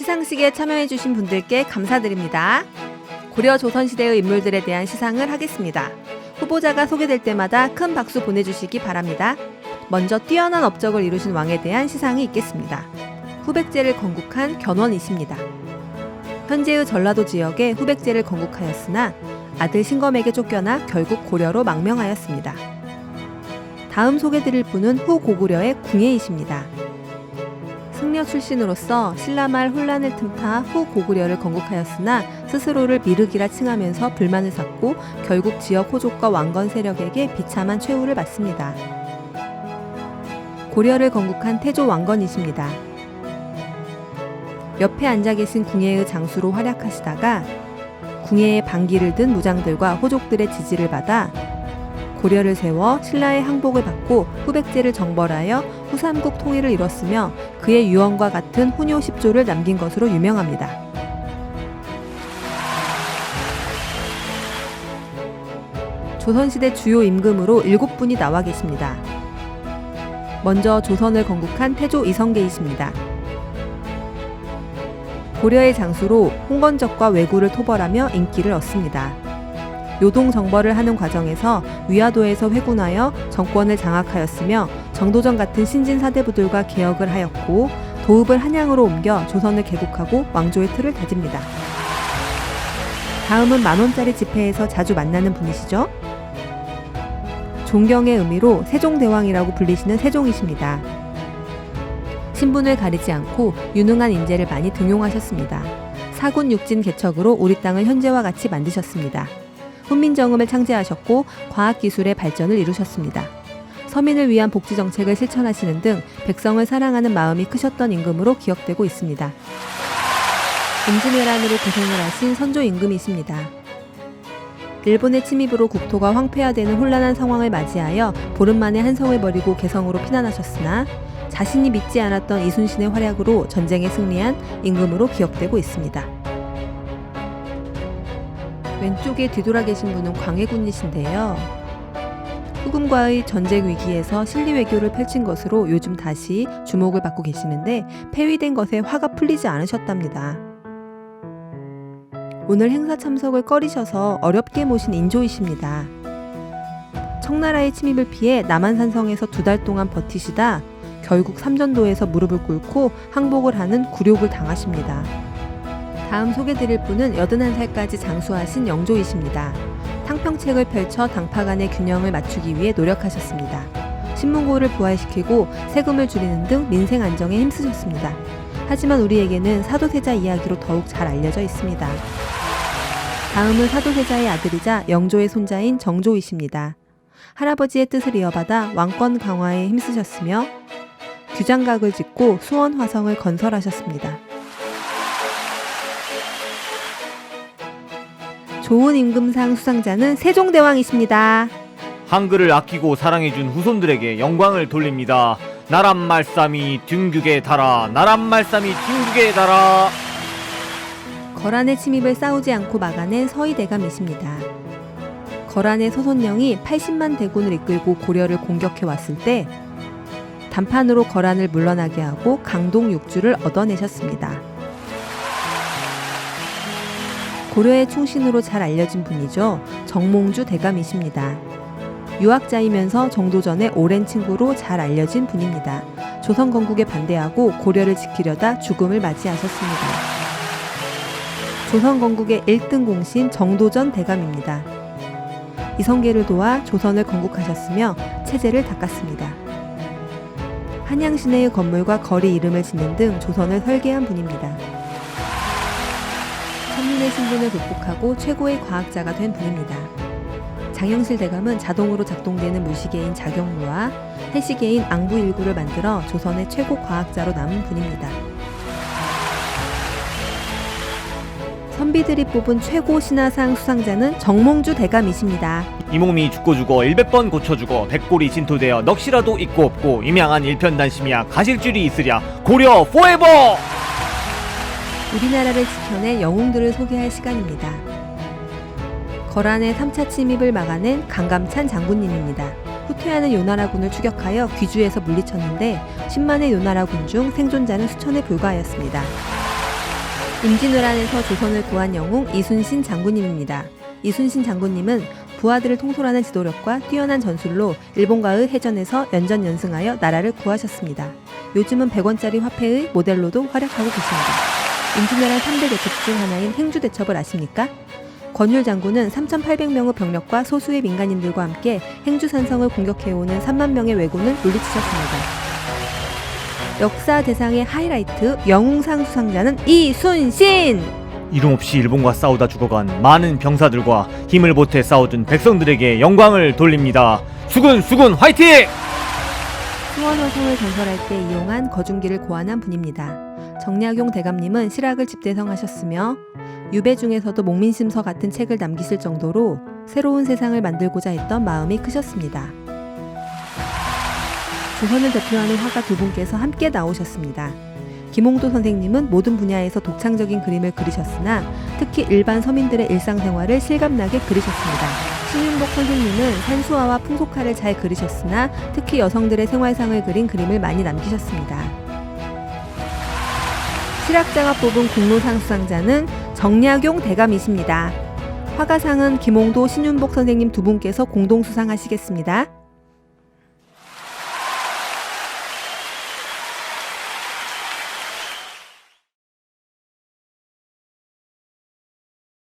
시상식에 참여해주신 분들께 감사드립니다. 고려 조선시대의 인물들에 대한 시상을 하겠습니다. 후보자가 소개될 때마다 큰 박수 보내주시기 바랍니다. 먼저 뛰어난 업적을 이루신 왕에 대한 시상이 있겠습니다. 후백제를 건국한 견훤이십니다. 현재의 전라도 지역에 후백제를 건국하였으나 아들 신검에게 쫓겨나 결국 고려로 망명하였습니다. 다음 소개드릴 분은 후 고구려의 궁예이십니다. 승려 출신으로서 신라말 혼란을 틈타 후 고구려를 건국하였으나 스스로를 미륵이라 칭하면서 불만을 샀고 결국 지역 호족과 왕건 세력에게 비참한 최후를 받습니다. 고려를 건국한 태조 왕건이십니다. 옆에 앉아 계신 궁예의 장수로 활약하시다가 궁예의 반기를 든 무장들과 호족들의 지지를 받아 고려를 세워 신라의 항복을 받고 후백제를 정벌하여 후삼국 통일을 이뤘으며 그의 유언과 같은 훈요 10조를 남긴 것으로 유명합니다. 조선시대 주요 임금으로 7분이 나와 계십니다. 먼저 조선을 건국한 태조 이성계이십니다. 고려의 장수로 홍건적과 왜구를 토벌하며 인기를 얻습니다. 요동 정벌을 하는 과정에서 위화도에서 회군하여 정권을 장악하였으며 정도전 같은 신진 사대부들과 개혁을 하였고 도읍을 한양으로 옮겨 조선을 개국하고 왕조의 틀을 다집니다. 다음은 만원짜리 지폐에서 자주 만나는 분이시죠? 존경의 의미로 세종대왕이라고 불리시는 세종이십니다. 신분을 가리지 않고 유능한 인재를 많이 등용하셨습니다. 사군 육진 개척으로 우리 땅을 현재와 같이 만드셨습니다. 훈민정음을 창제하셨고 과학기술의 발전을 이루셨습니다. 서민을 위한 복지 정책을 실천하시는 등 백성을 사랑하는 마음이 크셨던 임금으로 기억되고 있습니다. 임진왜란으로 고생을 하신 선조 임금이십니다. 일본의 침입으로 국토가 황폐화되는 혼란한 상황을 맞이하여 보름 만에 한성을 버리고 개성으로 피난하셨으나 자신이 믿지 않았던 이순신의 활약으로 전쟁에 승리한 임금으로 기억되고 있습니다. 왼쪽에 뒤돌아 계신 분은 광해군이신데요. 후금과의 전쟁 위기에서 실리 외교를 펼친 것으로 요즘 다시 주목을 받고 계시는데 폐위된 것에 화가 풀리지 않으셨답니다. 오늘 행사 참석을 꺼리셔서 어렵게 모신 인조이십니다. 청나라의 침입을 피해 남한산성에서 두 달 동안 버티시다 결국 삼전도에서 무릎을 꿇고 항복을 하는 굴욕을 당하십니다. 다음 소개드릴 분은 81살까지 장수하신 영조이십니다. 탕평책을 펼쳐 당파 간의 균형을 맞추기 위해 노력하셨습니다. 신문고를 부활시키고 세금을 줄이는 등 민생 안정에 힘쓰셨습니다. 하지만 우리에게는 사도세자 이야기로 더욱 잘 알려져 있습니다. 다음은 사도세자의 아들이자 영조의 손자인 정조이십니다. 할아버지의 뜻을 이어받아 왕권 강화에 힘쓰셨으며 규장각을 짓고 수원 화성을 건설하셨습니다. 좋은 임금상 수상자는 세종대왕이십니다. 한글을 아끼고 사랑해준 후손들에게 영광을 돌립니다. 나란 말씀이 둥국에 달아 나란 말씀이 둥국에 달아 거란의 침입을 싸우지 않고 막아낸 서희대감이십니다. 거란의 소손령이 80만 대군을 이끌고 고려를 공격해 왔을 때 단판으로 거란을 물러나게 하고 강동 육주를 얻어내셨습니다. 고려의 충신으로 잘 알려진 분이죠. 정몽주 대감이십니다. 유학자이면서 정도전의 오랜 친구로 잘 알려진 분입니다. 조선 건국에 반대하고 고려를 지키려다 죽음을 맞이하셨습니다. 조선 건국의 1등 공신 정도전 대감입니다. 이성계를 도와 조선을 건국하셨으며 체제를 닦았습니다. 한양 시내의 건물과 거리 이름을 짓는 등 조선을 설계한 분입니다. 천민의 신분을 극복하고 최고의 과학자가 된 분입니다. 장영실 대감은 자동으로 작동되는 무시개인 자경루와 해시계인 앙부일구를 만들어 조선의 최고 과학자로 남은 분입니다. 선비들이 뽑은 최고 신화상 수상자는 정몽주 대감이십니다. 이 몸이 죽고 죽어 일백 번 고쳐주고 백골이 진토되어 넋이라도 있고 없고 임양한 일편단심이야 가실줄이 있으랴 고려 포에버 우리나라를 지켜낸 영웅들을 소개할 시간입니다. 거란의 3차 침입을 막아낸 강감찬 장군님입니다. 후퇴하는 요나라군을 추격하여 귀주에서 물리쳤는데 10만의 요나라군 중 생존자는 수천에 불과하였습니다. 임진왜란에서 조선을 구한 영웅 이순신 장군님입니다. 이순신 장군님은 부하들을 통솔하는 지도력과 뛰어난 전술로 일본과의 해전에서 연전연승하여 나라를 구하셨습니다. 요즘은 100원짜리 화폐의 모델로도 활약하고 계십니다. 임진왜란 3대 대첩 중 하나인 행주 대첩을 아십니까? 권율 장군은 3,800명의 병력과 소수의 민간인들과 함께 행주 산성을 공격해오는 3만 명의 왜군을 물리치셨습니다. 역사 대상의 하이라이트 영웅상 수상자는 이순신! 이름 없이 일본과 싸우다 죽어간 많은 병사들과 힘을 보태 싸워준 백성들에게 영광을 돌립니다. 수군 수군 화이팅! 수원여성을 전설할 때 이용한 거중기를 고안한 분입니다. 정약용 대감님은 실학을 집대성하셨으며 유배 중에서도 목민심서 같은 책을 남기실 정도로 새로운 세상을 만들고자 했던 마음이 크셨습니다. 조선을 대표하는 화가 두 분께서 함께 나오셨습니다. 김홍도 선생님은 모든 분야에서 독창적인 그림을 그리셨으나 특히 일반 서민들의 일상생활을 실감나게 그리셨습니다. 신윤복 선생님은 산수화와 풍속화를 잘 그리셨으나 특히 여성들의 생활상을 그린 그림을 많이 남기셨습니다. 실학자가 뽑은 공로상 수상자는 정약용 대감이십니다. 화가상은 김홍도 신윤복 선생님 두 분께서 공동 수상하시겠습니다.